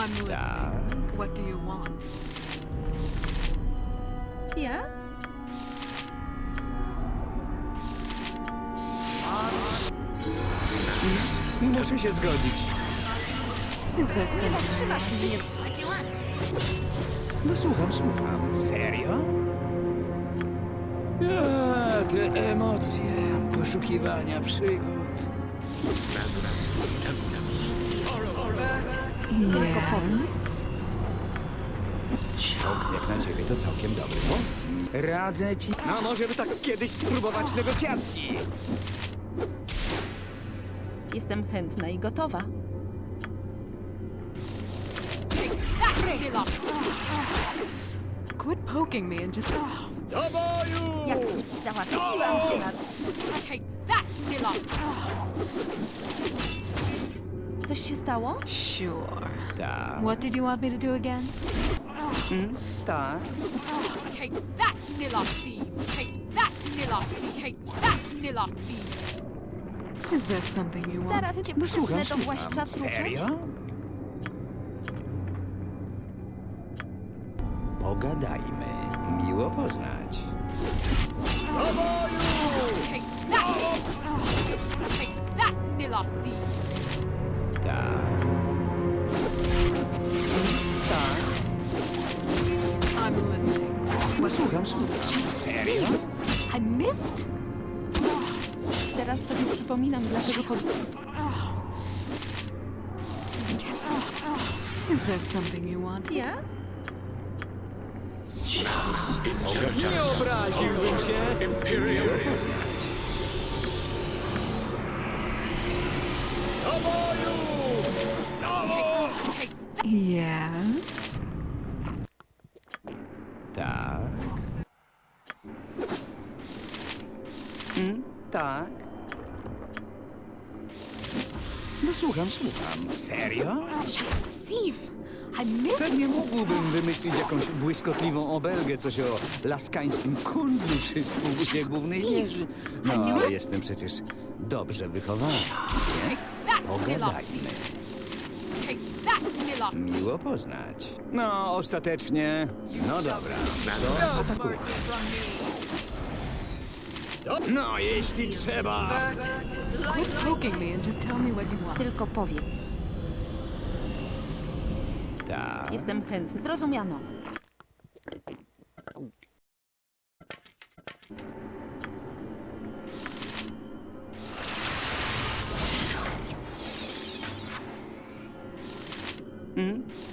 I'm listening. What do you want? Ja? Muszę się zgodzić. Is there something. No słucham, słucham. Serio? A, te emocje, poszukiwania przygód. Yes. Jak na ciebie to całkiem dobry pomysł. Radzę ci. No może by tak kiedyś spróbować negocjacji. Jestem chętna i gotowa. Quit poking me and just. Oh, Do boju! Jak ci załatwiłam cię na... take that, Nila! Coś się stało? Sure. Tak, What did you want me to do again? tak. Take that, Steve! Take that, Nila! Take that, Steve! Is there something you want? Zaraz cię No słucham, słucham. Serio? Pogadajmy. Miło poznać. Take that! Take that, Missed? Teraz sobie przypominam, dlaczego chodzi... Is there something you want? Ja? Nie obraziłbym się. Do boju! Znowu! Yes? Tak. Tak. No słucham, słucham. Serio? Shut up, Steve! I missed Pewnie mógłbym wymyślić jakąś błyskotliwą obelgę, coś o laskańskim kundlu czy sługusie głównej wieży. No, ale jestem przecież dobrze wychowany. nie? that, Pogadajmy. Take that, Miło poznać. No, ostatecznie. No dobra. Mercy from me! No, jeśli trzeba. Quit poking me and just tell me what you want. Tylko powiedz. Tak. Jestem chętna. Zrozumiano.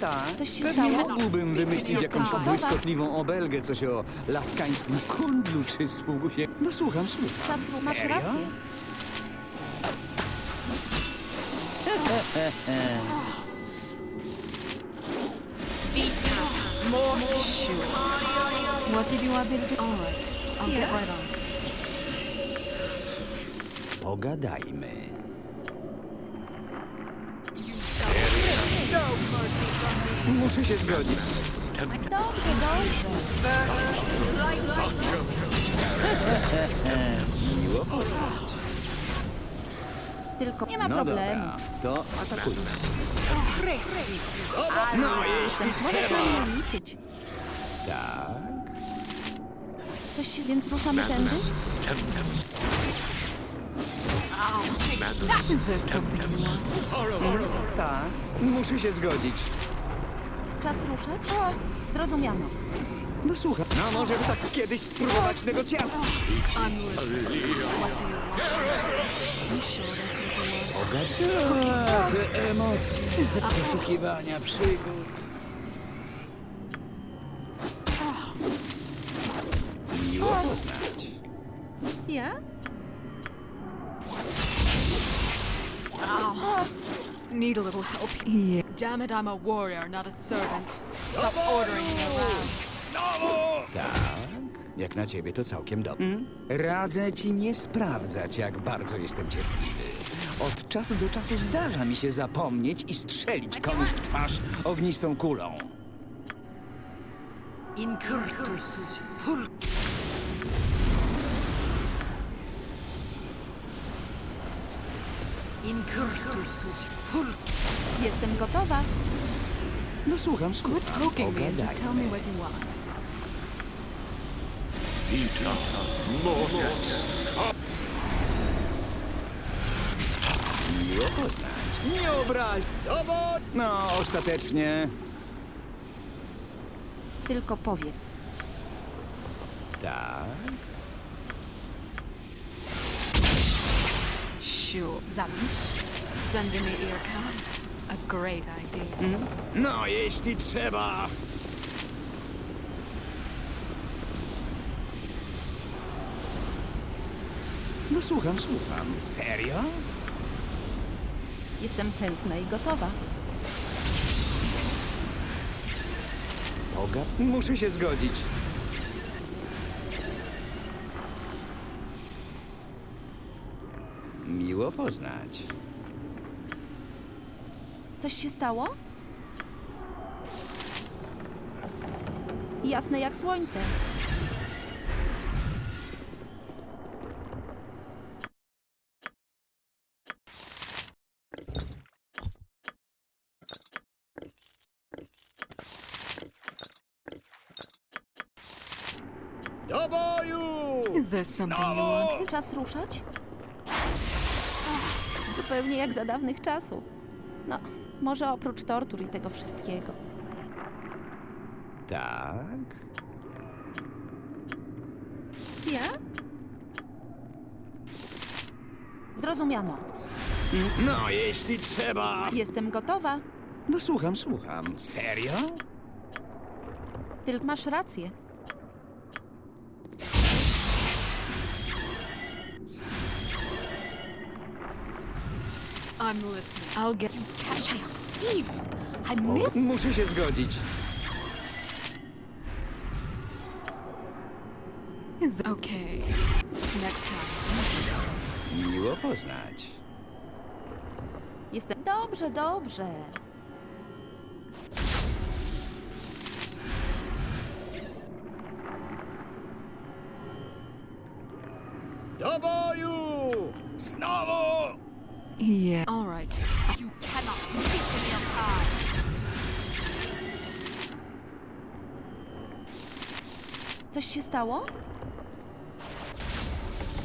Tak. Coś się Pewnie stało? mógłbym wymyślić jakąś gotowa. błyskotliwą obelgę, coś o laskańskim kundlu czy sługusie. No słucham, słucham. Czas, masz Serio? rację. More sure. What did you want me to do? All right. I'll get right on. Pogadajmy. Muszę się zgodzić. Dobrze, dobrze. Miło poznać. Tylko nie ma No problemu. dobra, to atakujmy. No, jeśli Możesz na mnie liczyć. tak. Coś się, więc ruszamy tędy? Is there something you want? Tak. Muszę się zgodzić. Czas ruszać? Zrozumiano. No słucham. No może by tak kiedyś spróbować negocjacji. Pogadajmy. Te emocje, poszukiwania przygód. Miło poznać. Ja? Need a little help? Yeah. Damn it, I'm a warrior, not a servant. Stop ordering me around. Tak, jak na ciebie to całkiem dobrze. Radzę ci nie sprawdzać, jak bardzo jestem cierpliwy. Od czasu do czasu zdarza mi się zapomnieć i strzelić komuś w twarz ognistą kulą. Incurtus ful Incurtus Jestem gotowa. No słucham, słucham. poking me and just tell me what you want. Witam, Mortis. Miło poznać. Nie obraź! Dowód! No, ostatecznie. Tylko powiedz. Tak. Sure. Zabisz? Sending me card? A great idea. No, jeśli trzeba. No słucham, słucham. Serio? Jestem chętna i gotowa. Boga? Muszę się zgodzić. Miło poznać. Coś się stało? Jasne jak słońce. Do boju! Is there something you want? Czas ruszać? Zupełnie jak za dawnych czasów. No, może oprócz tortur i tego wszystkiego. Tak. Ja? Zrozumiano. No, jeśli trzeba. Jestem gotowa. No słucham, słucham. Serio? Tylko masz rację. I'm listening. I'll get you. Shayok, I O, missed. muszę się zgodzić. Is th- okay. Next time. Miło poznać. Jestem. Dobrze, dobrze. Do boju! Znowu! Yeah. Coś się stało?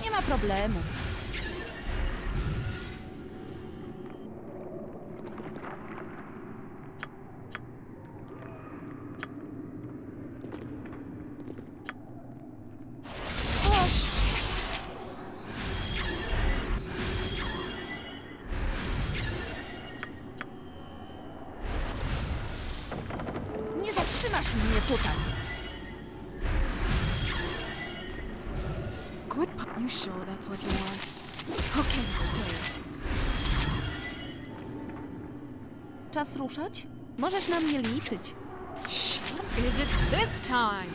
Nie ma problemu. Nie zatrzymasz mnie tutaj. You sure that's what you want? Okay. Okay. Czas ruszać? Możesz na mnie liczyć. Is it this time?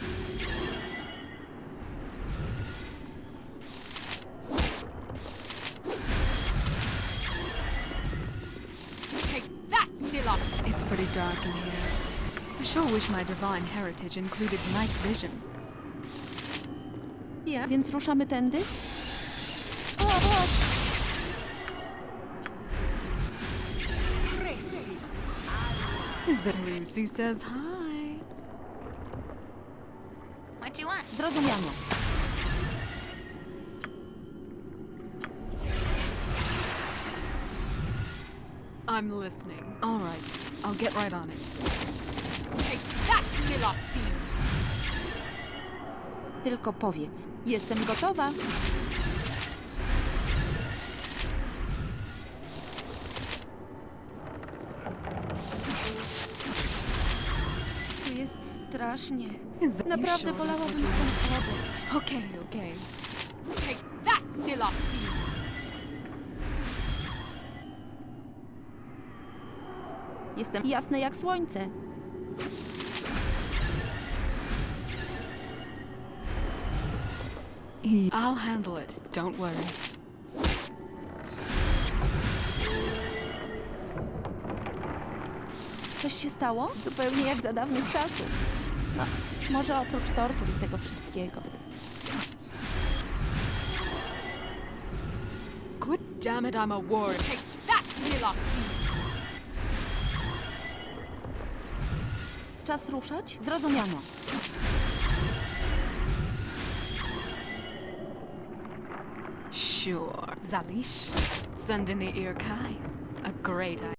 Take that! It's pretty dark in here. I sure wish my divine heritage included night vision. Ja? Więc ruszamy tędy? O, o, Lucy says hi? What do you want? zrozumiano. I'm listening. All right. I'll get right on it. Take that, Nilok fiend! Tylko powiedz. Jestem gotowa. Tu jest strasznie. Naprawdę wolałabym stąd odejść. Take that, Nilok fiend! Jestem jasny jak słońce. He- I'll handle it. Don't worry. Coś się stało? Zupełnie jak za dawnych czasów. No, może oprócz tortur i tego wszystkiego. Quit, damn it, I'm a ward. Take that, fiend! Czas ruszać? Zrozumiano. Sure. Zalish, send in the Irkai. A great idea.